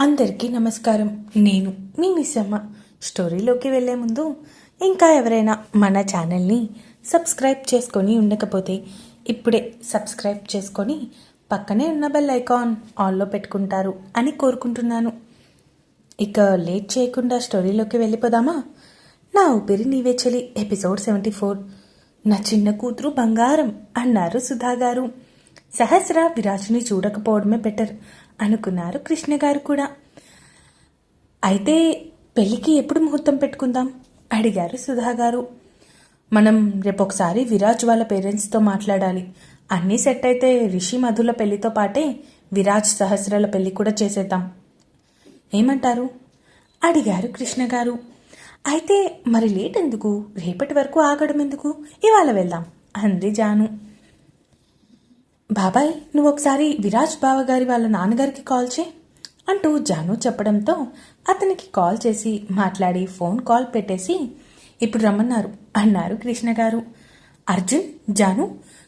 అందరికీ నమస్కారం. నేను మీ మిస్సమ్మ. స్టోరీలోకి వెళ్ళే ముందు ఇంకా ఎవరైనా మన ఛానల్ని సబ్స్క్రైబ్ చేసుకొని ఉండకపోతే ఇప్పుడే సబ్స్క్రైబ్ చేసుకొని పక్కనే ఉన్న బెల్ ఐకాన్ ఆన్లో పెట్టుకుంటారు అని కోరుకుంటున్నాను. ఇక లేట్ చేయకుండా స్టోరీలోకి వెళ్ళిపోదామా? నా ఊపిరి నీవే చెలి. Episode seventy four. నా చిన్న కూతురు బంగారం అన్నారు సుధా గారు సహస్ర విరాజ్ని చూడకపోవడమే బెటర్ అనుకున్నారు కృష్ణ గారు కూడా. అయితే పెళ్ళికి ఎప్పుడు ముహూర్తం పెట్టుకుందాం? అడిగారు సుధా గారు. మనం రేపు ఒకసారి విరాజ్ వాళ్ళ పేరెంట్స్తో మాట్లాడాలి. అన్నీ సెట్ అయితే రిషి మధుల పెళ్ళితో పాటే విరాజ్ సహస్రాల పెళ్ళి కూడా చేసేద్దాం. ఏమంటారు? అడిగారు కృష్ణ గారు. అయితే మరి లేట్ ఎందుకు? రేపటి వరకు ఆగడం ఎందుకు ఇవాళ వెళ్దాం అంది జాను. బాబాయ్ నువ్వు ఒకసారి విరాజ్ బావగారి వాళ్ళ నాన్నగారికి కాల్ చే అంటూ జాను చెప్పడంతో అతనికి కాల్ చేసి మాట్లాడి ఫోన్ కాల్ పెట్టేసి ఇప్పుడు రమ్మన్నారు అన్నారు కృష్ణ గారు. అర్జున్ జాను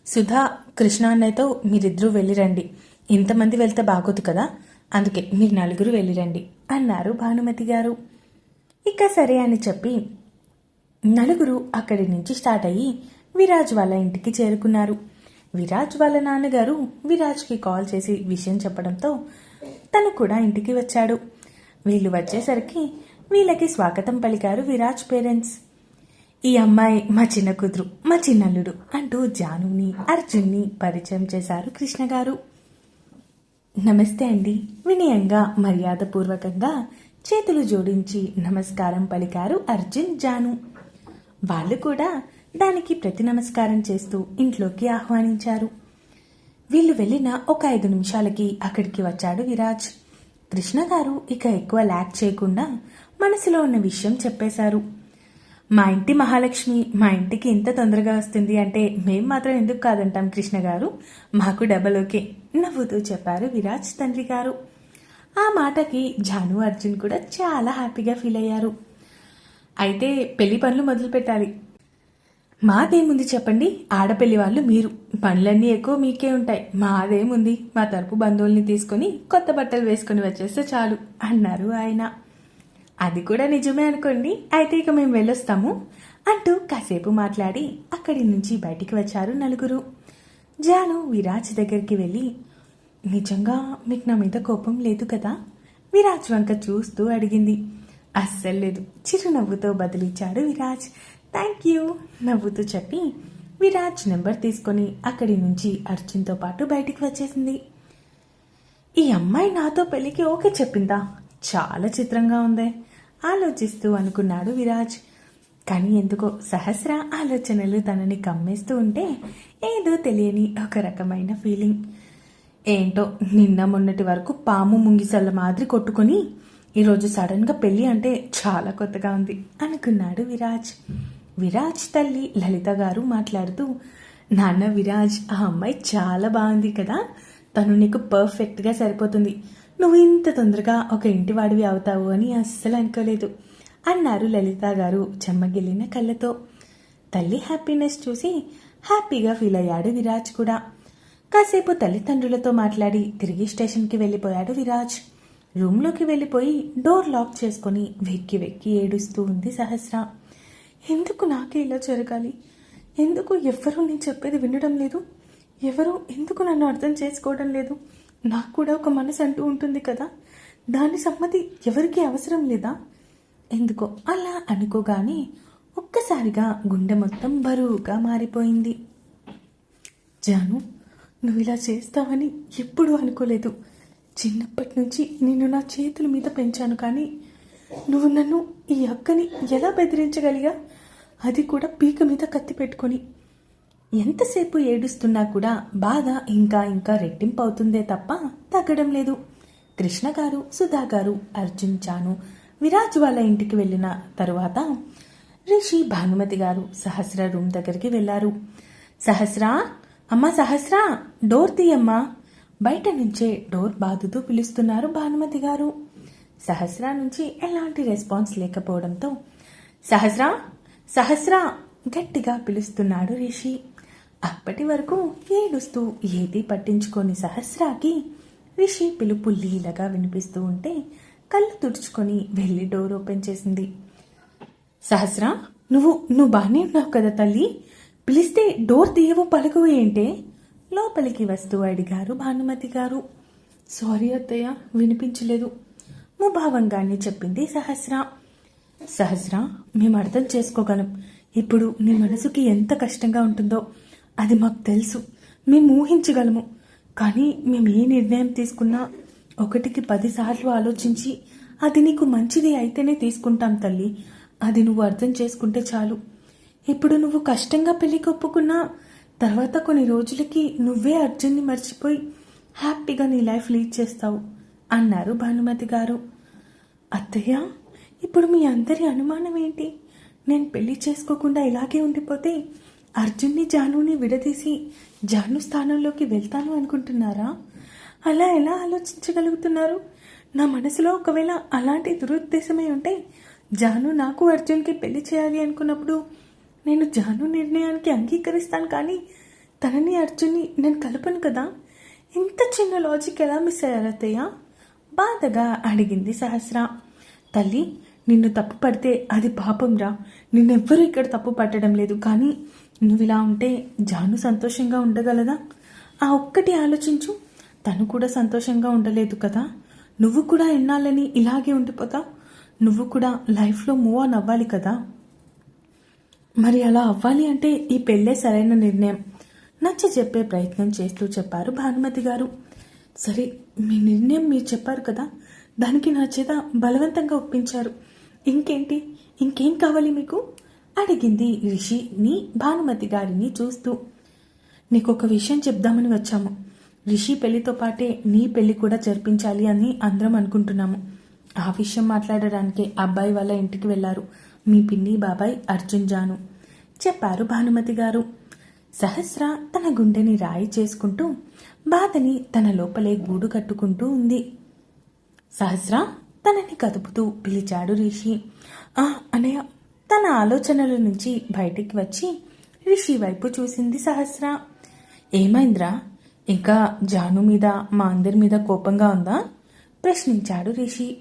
సుధా కృష్ణ అన్నయ్యతో మీరిద్దరూ వెళ్ళిరండి. ఇంతమంది వెళ్తే బాగోదు కదా అందుకే మీరు నలుగురు వెళ్ళిరండి అన్నారు భానుమతి గారు. ఇక సరే అని చెప్పి నలుగురు అక్కడి నుంచి స్టార్ట్ అయ్యి విరాజ్ వాళ్ళ ఇంటికి చేరుకున్నారు. విరాజ్ వాళ్ళ నాన్నగారు విరాజ్కి కాల్ చేసి విషయం చెప్పడంతో తను కూడా ఇంటికి వచ్చాడు. వీళ్ళు వచ్చేసరికి వీళ్ళకి స్వాగతం పలికారు విరాజ్ పేరెంట్స్. ఈ అమ్మాయి మా చిన్న కూతురు మా చిన్నల్లుడు అంటూ జానుని అర్జున్ని పరిచయం చేశారు కృష్ణ గారు. నమస్తే అండి. వినయంగా మర్యాదపూర్వకంగా చేతులు జోడించి నమస్కారం పలికారు అర్జున్ జాను. వాళ్ళు కూడా దానికి ప్రతి నమస్కారం చేస్తూ ఇంట్లోకి ఆహ్వానించారు. వీళ్ళు వెళ్ళిన ఒక ఐదు నిమిషాలకి అక్కడికి వచ్చాడు విరాజ్. కృష్ణ గారు ఇక ఎక్కువ ల్యాక్ చేయకుండా మనసులో ఉన్న విషయం చెప్పేశారు. మా ఇంటి మహాలక్ష్మి మా ఇంటికి ఇంత తొందరగా వస్తుంది అంటే మేం మాత్రం ఎందుకు కాదంటాం కృష్ణ గారు? మాకు డబల్ ఓకే నవ్వుతూ చెప్పారు విరాజ్ తండ్రి గారు. ఆ మాటకి జాను అర్జున్ కూడా చాలా హ్యాపీగా ఫీల్ అయ్యారు. అయితే పెళ్ళి పనులు మొదలు పెట్టాలి మాదేముంది చెప్పండి? ఆడపిల్లి వాళ్ళు మీరు. పనులన్నీ ఎక్కువ మీకే ఉంటాయి. మాదేముంది? మా తరపు బంధువుల్ని తీసుకొని కొత్త బట్టలు వేసుకొని వచ్చేస్తే చాలు అన్నారు ఆయన. అది కూడా నిజమే అనుకోండి. అయితే ఇక మేము వెళ్ళొస్తాము అంటూ కాసేపు మాట్లాడి అక్కడి నుంచి బయటికి వచ్చారు నలుగురు. జాను విరాజ్ దగ్గరికి వెళ్ళి నిజంగా మీకు నా మీద కోపం లేదు కదా? విరాజ్ వంక చూస్తూ అడిగింది. అస్సలు లేదు. చిరునవ్వుతో బదిలిచ్చాడు విరాజ్. థ్యాంక్ యూ నవ్వుతూ చెప్పి విరాజ్ నెంబర్ తీసుకొని అక్కడి నుంచి అర్జున్తో పాటు బయటికి వచ్చేసింది. ఈ అమ్మాయి నాతో పెళ్ళికి ఓకే చెప్పిందా? చాలా చిత్రంగా ఉందే ఆలోచిస్తూ అనుకున్నాడు విరాజ్. కానీ ఎందుకో సహస్ర ఆలోచనలు తనని కమ్మేస్తూ ఉంటే ఏదో తెలియని ఒక రకమైన ఫీలింగ్ ఏంటో నిన్న మొన్నటి వరకు పాము ముంగిసల్ల మాదిరి కొట్టుకొని ఈరోజు సడన్గా పెళ్ళి అంటే చాలా కొత్తగా ఉంది అనుకున్నాడు విరాజ్. విరాజ్ తల్లి లలిత గారు మాట్లాడుతూ నాన్న విరాజ్ ఆ అమ్మాయి చాలా బాగుంది కదా. తను నీకు పర్ఫెక్ట్గా సరిపోతుంది. నువ్వు ఇంత తొందరగా ఒక ఇంటి వాడివి అవుతావు అని అస్సలు అనుకోలేదు అన్నారు లలిత గారు చెమ్మగిల్లిన కళ్ళతో. తల్లి హ్యాపీనెస్ చూసి హ్యాపీగా ఫీల్ అయ్యాడు విరాజ్ కూడా. కాసేపు తల్లిదండ్రులతో మాట్లాడి తిరిగి స్టేషన్కి వెళ్ళిపోయాడు విరాజ్. రూమ్లోకి వెళ్ళిపోయి డోర్ లాక్ చేసుకొని వెక్కి వెక్కి ఏడుస్తూ ఉంది సహస్ర. ఎందుకు నాకే ఇలా జరగాలి? ఎందుకు ఎవ్వరూ నేను చెప్పేది వినడం లేదు? ఎవరు ఎందుకు నన్ను అర్థం చేసుకోవడం లేదు? నాకు కూడా ఒక మనసు అంటూ ఉంటుంది కదా? దాని సమ్మతి ఎవరికి అవసరం లేదా? ఎందుకో అలా అనుకోగానే ఒక్కసారిగా గుండె మొత్తం బరువుగా మారిపోయింది. జాను నువ్వు ఇలా చేస్తావని ఎప్పుడూ అనుకోలేదు. చిన్నప్పటి నుంచి నేను నా చేతుల మీద పెంచాను కానీ నువ్వు నన్ను ఈ అక్కని ఎలా బెదిరించగలిగా? అది కూడా పీక మీద కత్తి పెట్టుకొని. ఎంతసేపు ఏడుస్తున్నా కూడా బాధ ఇంకా ఇంకా రెట్టింపు అవుతుందే తప్ప తగ్గడం లేదు. కృష్ణ గారు సుధా గారు అర్జున్ చాను విరాజ్ వాళ్ళ ఇంటికి వెళ్ళిన తరువాత రిషి భానుమతి గారు సహస్ర రూమ్ దగ్గరికి వెళ్ళారు సహస్ర? అమ్మా సహస్ర! డోర్ తీయమ్మా! బయట నుంచే డోర్ బాదుతూ పిలుస్తున్నారు భానుమతి గారు. సహస్ర నుంచి ఎలాంటి రెస్పాన్స్ లేకపోవడంతో సహస్ర! సహస్ర గట్టిగా పిలుస్తున్నాడు రిషి. అప్పటి వరకు ఏడుస్తూ ఏది పట్టించుకోని సహస్రాకి రిషి పిలుపు లీలగా వినిపిస్తూ ఉంటే కళ్ళు తుడుచుకొని వెళ్ళి డోర్ ఓపెన్ చేసింది. సహస్ర నువ్వు నువ్వు బాగానే ఉన్నావు కదా తల్లి? పిలిస్తే డోర్ తీయవు పలకవు ఏంటే? లోపలికి వస్తూ అడిగారు భానుమతి గారు. సారీ అత్తయ్య వినిపించలేదు. ముభావంగానే చెప్పింది సహస్ర. సహస్ర మేము అర్థం చేసుకోగలం. ఇప్పుడు మీ మనసుకి ఎంత కష్టంగా ఉంటుందో అది మాకు తెలుసు. మేము ఊహించగలము. కానీ మేము ఏ నిర్ణయం తీసుకున్నా ఒకటికి పదిసార్లు ఆలోచించి అది నీకు మంచిది అయితేనే తీసుకుంటాం తల్లి. అది నువ్వు అర్థం చేసుకుంటే చాలు. ఇప్పుడు నువ్వు కష్టంగా పెళ్ళికి ఒప్పుకున్నా తర్వాత కొన్ని రోజులకి నువ్వే అర్జున్ని మర్చిపోయి హ్యాపీగా నీ లైఫ్ లీడ్ చేస్తావు అన్నారు భానుమతి గారు. అత్తయ్య ఇప్పుడు మీ అందరి అనుమానం ఏంటి? నేను పెళ్ళి చేసుకోకుండా ఇలాగే ఉండిపోతే అర్జున్ని జానుని విడదీసి జాను స్థానంలోకి వెళ్తాను అనుకుంటున్నారా? అలా ఎలా ఆలోచించగలుగుతున్నారు? నా మనసులో ఒకవేళ అలాంటి దురుద్దేశమే ఉంటే జాను నాకు అర్జున్కి పెళ్ళి చేయాలి అనుకున్నప్పుడు నేను జాను నిర్ణయానికి అంగీకరిస్తాను కానీ తనని అర్జున్ని నేను కలపను కదా? ఇంత చిన్న లాజిక్ ఎలా మిస్ అయ్యారు బాధగా అడిగింది సహస్ర. తల్లి నిన్ను తప్పు పడితే అది పాపం రా. నిన్నెవ్వరూ ఇక్కడ తప్పు పట్టడం లేదు. కానీ నువ్వు ఇలా ఉంటే జాను సంతోషంగా ఉండగలదా? ఆ ఒక్కటి ఆలోచించు. తను కూడా సంతోషంగా ఉండలేదు కదా. నువ్వు కూడా ఎన్నాళ్ళని ఇలాగే ఉండిపోతావు. నువ్వు కూడా లైఫ్లో మూవ్ ఆన్ అవ్వాలి కదా. మరి అలా అవ్వాలి అంటే ఈ పెళ్ళే సరైన నిర్ణయం. నచ్చ చెప్పే ప్రయత్నం చేస్తూ చెప్పారు భానుమతి గారు. సరే మీ నిర్ణయం మీరు చెప్పారు కదా. దానికి నా చేత బలవంతంగా ఒప్పించారు. ఇంకేంటి? ఇంకేం కావాలి మీకు? అడిగింది రిషిని భానుమతి గారిని చూస్తూ. నీకు ఒక విషయం చెప్దామని వచ్చాము. రిషి పెళ్ళితో పాటే నీ పెళ్ళి కూడా జరిపించాలి అని అందరం అనుకుంటున్నాము. ఆ విషయం మాట్లాడడానికే అబ్బాయి వాళ్ళ ఇంటికి వెళ్ళారు. మీ పిన్ని బాబాయ్ అర్జున్ జాను. చెప్పారు భానుమతి గారు. సహస్ర తన గుండెని రాయి చేసుకుంటూ బాధని తన లోపలే గూడు కట్టుకుంటూ ఉంది. సహస్ర? తనని కదుపుతూ పిలిచాడు రిషి. ఆ అనయ్య తన ఆలోచనల నుంచి బయటికి వచ్చి రిషి వైపు చూసింది సహస్ర. ఏమైంద్రా? ఇంకా జాను మీద మా అందరి మీద కోపంగా ఉందా? ప్రశ్నించాడు రిషి.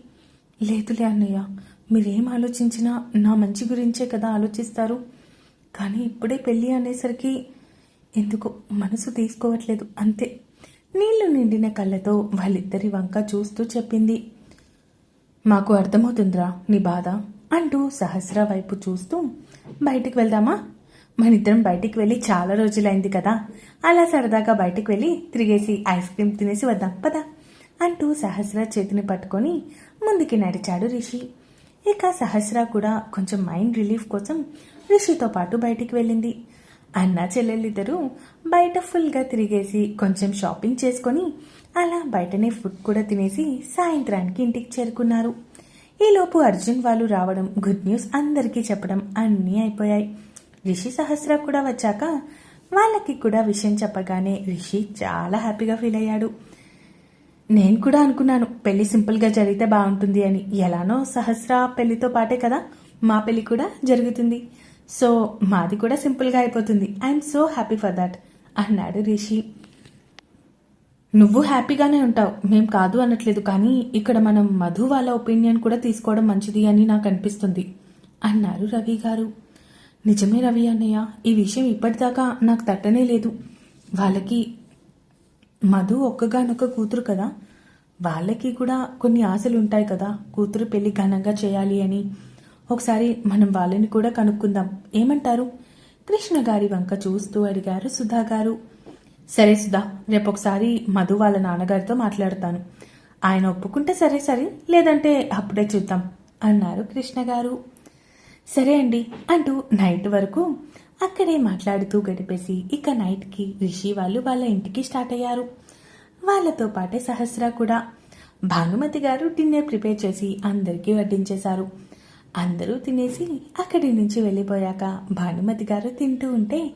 లేదులే అన్నయ్య మీరేం ఆలోచించినా నా మంచి గురించే కదా ఆలోచిస్తారు. కానీ ఇప్పుడే పెళ్ళి అనేసరికి ఎందుకు మనసు తీసుకోవట్లేదు అంతే. నీళ్ళు నిండిన కళ్ళతో వాళ్ళిద్దరి వంక చూస్తూ చెప్పింది. మాకు అర్థమవుతుందిరా నీ బాధ? అంటూ సహస్ర వైపు చూస్తూ బయటికి వెళ్దామా? మన ఇద్దరం బయటికి వెళ్ళి చాలా రోజులైంది కదా. అలా సరదాగా బయటికి వెళ్ళి తిరిగేసి ఐస్ క్రీమ్ తినేసి వద్దాం పదా అంటూ సహస్ర చేతిని పట్టుకొని ముందుకి నడిచాడు రిషి. ఇక సహస్ర కూడా కొంచెం మైండ్ రిలీఫ్ కోసం రిషితో పాటు బయటికి వెళ్ళింది. అన్న చెల్లెళ్ళిద్దరూ బయట ఫుల్గా తిరిగేసి కొంచెం షాపింగ్ చేసుకొని అలా బయటనే ఫుడ్ కూడా తినేసి సాయంత్రానికి ఇంటికి చేరుకున్నారు. ఈలోపు అర్జున్ వాళ్ళు రావడం గుడ్ న్యూస్ అందరికీ చెప్పడం అన్నీ అయిపోయాయి. రిషి సహస్ర కూడా వచ్చాక వాళ్ళకి కూడా విషయం చెప్పగానే రిషి చాలా హ్యాపీగా ఫీల్ అయ్యాడు. నేను కూడా అనుకున్నాను పెళ్ళి సింపుల్గా జరిగితే బాగుంటుంది అని. ఎలానో సహస్ర పెళ్ళితో పాటే కదా మా పెళ్ళి కూడా జరుగుతుంది. సో మాది కూడా సింపుల్గా అయిపోతుంది. I'm so happy for that అన్నాడు రిషి. నువ్వు హ్యాపీగానే ఉంటావు. మేం కాదు అనట్లేదు కానీ ఇక్కడ మనం మధు వాళ్ళ ఒపీనియన్ కూడా తీసుకోవడం మంచిది అని నాకు అనిపిస్తుంది. అన్నారు రవి గారు. నిజమే రవి అన్నయ్య ఈ విషయం ఇప్పటిదాకా నాకు తట్టనే లేదు. వాళ్ళకి మధు ఒక్కగానొక్క కూతురు కదా. వాళ్ళకి కూడా కొన్ని ఆశలు ఉంటాయి కదా. కూతురు పెళ్ళి ఘనంగా చేయాలి అని. ఒకసారి మనం వాళ్ళని కూడా కనుక్కుందాం. ఏమంటారు? కృష్ణ గారి వంక చూస్తూ అడిగారు సుధా గారు సరే సుధా రేపు ఒకసారి మధు వాళ్ళ నాన్నగారితో మాట్లాడతాను. ఆయన ఒప్పుకుంటే సరే సరే లేదంటే అప్పుడే చూద్దాం అన్నారు కృష్ణ గారు సరే అండి అంటూ నైట్ వరకు అక్కడే మాట్లాడుతూ గడిపేసి ఇక నైట్కి రిషి వాళ్ళు వాళ్ళ ఇంటికి స్టార్ట్ అయ్యారు. వాళ్ళతో పాటే సహస్ర కూడా భానుమతి గారు డిన్నర్ ప్రిపేర్ చేసి అందరికీ వడ్డించేశారు. అందరూ తినేసి అక్కడి నుంచి వెళ్ళిపోయాక భానుమతి గారు తింటూ ఉంటే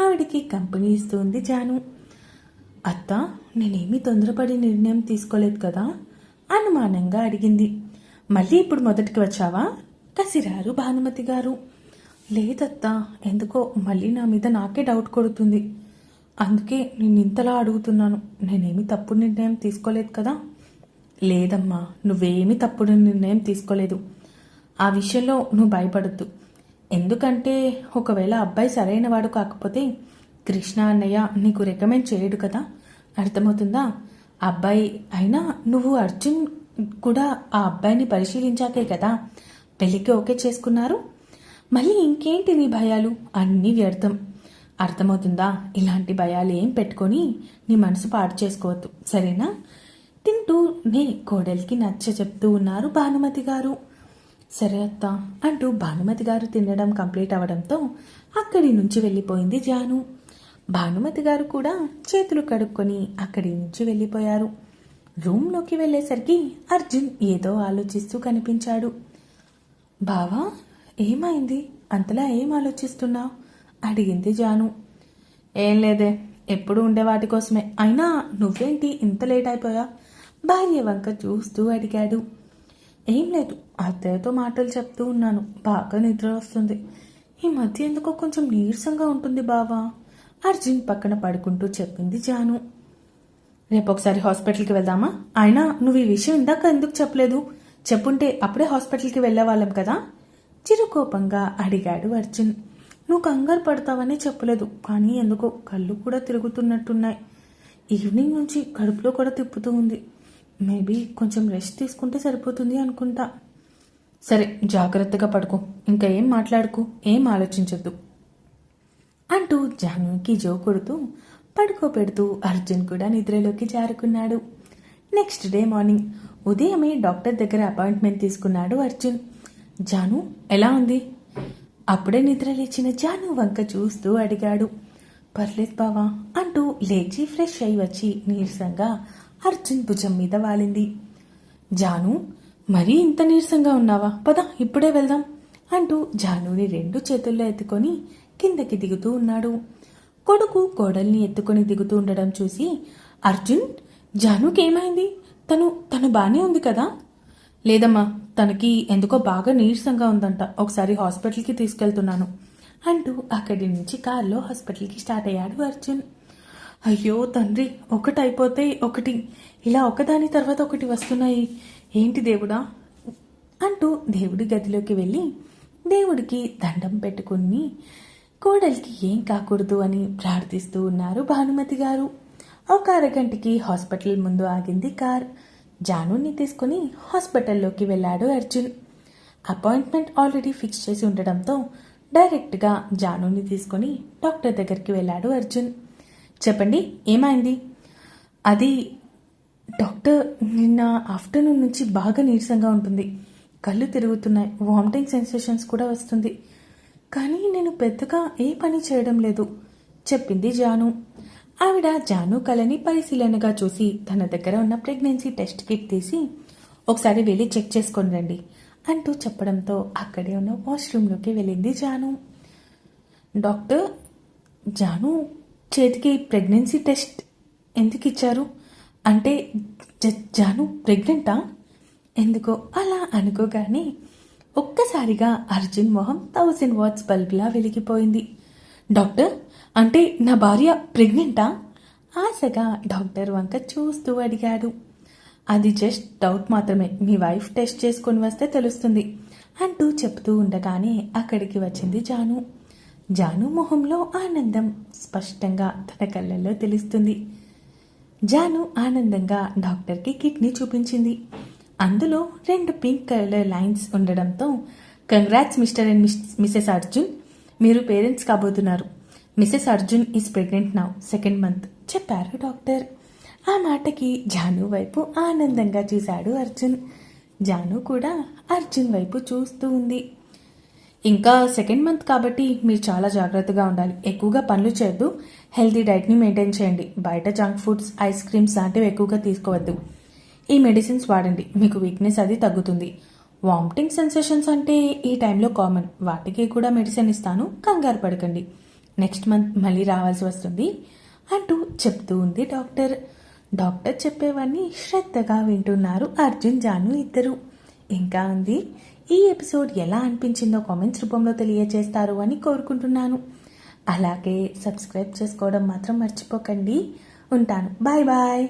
ఆవిడికి కంపెనీ ఇస్తుంది జాను. అత్త నేనేమీ తొందరపడి నిర్ణయం తీసుకోలేదు కదా? అనుమానంగా అడిగింది. మళ్ళీ ఇప్పుడు మొదటికి వచ్చావా? కసిరారు భానుమతి గారు. లేదత్తా ఎందుకో మళ్ళీ నా మీద నాకే డౌట్ కొడుతుంది. అందుకే నేను ఇంతలా అడుగుతున్నాను. నేనేమి తప్పుడు నిర్ణయం తీసుకోలేదు కదా? లేదమ్మా నువ్వేమీ తప్పుడు నిర్ణయం తీసుకోలేదు. ఆ విషయంలో నువ్వు భయపడద్దు. ఎందుకంటే ఒకవేళ అబ్బాయి సరైన వాడు కాకపోతే కృష్ణ అన్నయ్య నీకు రికమెండ్ చేయడు కదా? అర్థమవుతుందా? అబ్బాయి అయినా నువ్వు అర్జున్ కూడా ఆ అబ్బాయిని పరిశీలించాకే కదా? పెళ్ళికి ఓకే చేసుకున్నారు? మళ్ళీ ఇంకేంటి నీ భయాలు? అన్నీ వ్యర్థం. అర్థమవుతుందా? ఇలాంటి భయాలు ఏం పెట్టుకొని నీ మనసు పాడు చేసుకోవద్దు. సరేనా? తింటూ నే కోడలికి నచ్చ చెప్తూ ఉన్నారు భానుమతి గారు. సరే అత్త అంటూ భానుమతి గారు తినడం కంప్లీట్ అవడంతో అక్కడి నుంచి వెళ్ళిపోయింది జాను. భానుమతి గారు కూడా చేతులు కడుక్కొని అక్కడి నుంచి వెళ్ళిపోయారు. రూమ్లోకి వెళ్ళేసరికి అర్జున్ ఏదో ఆలోచిస్తూ కనిపించాడు. బావా ఏమైంది? అంతలా ఏం ఆలోచిస్తున్నావు? అడిగింది జాను. ఏం లేదే ఎప్పుడు ఉండే వాటి కోసమే. అయినా నువ్వేంటి ఇంత లేట్ అయిపోయా? భార్య వంక చూస్తూ అడిగాడు. ఏం లేదు అత్తయ్యతో మాటలు చెప్తూ ఉన్నాను. బాగా నిద్ర వస్తుంది. ఈ మధ్య ఎందుకో కొంచెం నీరసంగా ఉంటుంది బావా. అర్జున్ పక్కన పడుకుంటూ చెప్పింది జాను. రేపు ఒకసారి హాస్పిటల్కి వెళ్దామా? అయినా నువ్వు ఈ విషయం ఇందాక ఎందుకు చెప్పలేదు? చెప్పుంటే అప్పుడే హాస్పిటల్కి వెళ్ళేవాళ్ళం కదా? చిరుకోపంగా అడిగాడు అర్జున్. నువ్వు కంగారు పడతావని చెప్పలేదు కానీ ఎందుకో కళ్ళు కూడా తిరుగుతున్నట్టున్నాయి. ఈవినింగ్ నుంచి కడుపులో కూడా తిప్పుతూ ఉంది. మేబీ కొంచెం రెస్ట్ తీసుకుంటే సరిపోతుంది అనుకుంటా. సరే జాగ్రత్తగా పడుకో. ఇంకా ఏం మాట్లాడుకు? ఏం ఆలోచించద్దు. అంటూ జాహ్నవికి జో కొడుతూ పడుకోబెడుతూ అర్జున్ కూడా నిద్రలోకి జారుకున్నాడు. నెక్స్ట్ డే మార్నింగ్ ఉదయమే డాక్టర్ దగ్గర అపాయింట్మెంట్ తీసుకున్నాడు అర్జున్. జాను ఎలా ఉంది? అప్పుడే నిద్ర లేచిన జాను వంక చూస్తూ అడిగాడు. పర్లేదు బావా అంటూ లేచి ఫ్రెష్ అయి వచ్చి నీరసంగా అర్జున్ భుజం మీద వాలింది. జాను మరీ ఇంత నీరసంగా ఉన్నావా? పద ఇప్పుడే వెళ్దాం అంటూ జానుని రెండు చేతుల్లో ఎత్తుకొని కిందకి దిగుతూ ఉన్నాడు. కొడుకు కోడల్ని ఎత్తుకొని దిగుతూ ఉండడం చూసి అర్జున్ జానుకి ఏమైంది తను తను బానే ఉంది కదా? లేదమ్మా తనకి ఎందుకో బాగా నీరసంగా ఉందంట. ఒకసారి హాస్పిటల్కి తీసుకెళ్తున్నాను. అంటూ అక్కడి నుంచి కారులో హాస్పిటల్కి స్టార్ట్ అయ్యాడు అర్జున్. అయ్యో తండ్రి ఒకటి అయిపోతే ఒకటి. ఇలా ఒకదాని తర్వాత ఒకటి వస్తున్నాయి. ఏంటి దేవుడా? అంటూ దేవుడి గదిలోకి వెళ్ళి దేవుడికి దండం పెట్టుకుని కోడలికి ఏం కాకూడదు అని ప్రార్థిస్తూ ఉన్నారు భానుమతి గారు. ఒక అరగంటకి హాస్పిటల్ ముందు ఆగింది కార్. జానుని తీసుకుని హాస్పిటల్లోకి వెళ్ళాడు అర్జున్. అపాయింట్మెంట్ ఆల్రెడీ ఫిక్స్ చేసి ఉండడంతో డైరెక్ట్గా జానుని తీసుకొని డాక్టర్ దగ్గరికి వెళ్ళాడు అర్జున్. చెప్పండి ఏమైంది? అది డాక్టర్ నిన్న ఆఫ్టర్నూన్ నుంచి బాగా నీరసంగా ఉంటుంది. కళ్ళు తిరుగుతున్నాయి వామిటింగ్ సెన్సేషన్స్ కూడా వస్తుంది. కానీ నేను పెద్దగా ఏ పని చేయడం లేదు చెప్పింది జాను. ఆవిడ జాను కళని పరిశీలనగా చూసి తన దగ్గర ఉన్న ప్రెగ్నెన్సీ టెస్ట్ కిట్ తీసి ఒకసారి వెళ్ళి చెక్ చేసుకొని రండి అంటూ చెప్పడంతో అక్కడే ఉన్న వాష్రూమ్లోకి వెళ్ళింది జాను. డాక్టర్ జాను చేతికి ప్రెగ్నెన్సీ టెస్ట్ ఎందుకు ఇచ్చారు? అంటే జ- జాను ప్రెగ్నెంటా? ఎందుకో అలా అనుకోగానే ఒక్కసారిగా అర్జున్ మొహం థౌజండ్ వాట్స్ బల్బ్లా వెలిగిపోయింది. డాక్టర్ అంటే నా భార్య ప్రెగ్నెంటా? ఆశగా డాక్టర్ వంక చూస్తూ అడిగాడు. అది జస్ట్ డౌట్ మాత్రమే. మీ వైఫ్ టెస్ట్ చేసుకొని వస్తే తెలుస్తుంది అంటూ చెప్తూ ఉండగానే అక్కడికి వచ్చింది జాను. జాను మొహంలో ఆనందం స్పష్టంగా తన కళ్ళల్లో తెలుస్తుంది. జాను ఆనందంగా డాక్టర్కి కిడ్నీ చూపించింది. అందులో రెండు పింక్ కలర్ లైన్స్ ఉండడంతో congrats Mr and Mrs Arjun మీరు పేరెంట్స్ కాబోతున్నారు. Mrs Arjun is pregnant now second month చెప్పారు డాక్టర్. ఆ మాటకి జాను వైపు ఆనందంగా చూశాడు అర్జున్. జాను కూడా అర్జున్ వైపు చూస్తూ ఉంది. ఇంకా సెకండ్ మంత్ కాబట్టి మీరు చాలా జాగ్రత్తగా ఉండాలి. ఎక్కువగా పనులు చేయొద్దు. హెల్తీ డైట్ని మెయింటైన్ చేయండి. బయట జంక్ ఫుడ్స్ ఐస్ క్రీమ్స్ లాంటివి ఎక్కువగా తీసుకోవద్దు. ఈ మెడిసిన్స్ వాడండి. మీకు వీక్నెస్ అది తగ్గుతుంది. వామిటింగ్ సెన్సేషన్స్ అంటే ఈ టైంలో కామన్ వాటికి కూడా మెడిసిన్ ఇస్తాను. కంగారు పడకండి. నెక్స్ట్ మంత్ మళ్ళీ రావాల్సి వస్తుంది. అంటూ చెప్తూ ఉంది డాక్టర్ డాక్టర్ చెప్పేవన్నీ శ్రద్ధగా వింటున్నారు అర్జున్ జాను ఇద్దరు. ఇంకా ఉంది. ఈ ఎపిసోడ్ ఎలా అనిపించిందో కామెంట్స్ రూపంలో తెలియజేస్తారు అని కోరుకుంటున్నాను. అలాగే సబ్స్క్రైబ్ చేసుకోవడం మాత్రం మర్చిపోకండి. ఉంటాను. Bye bye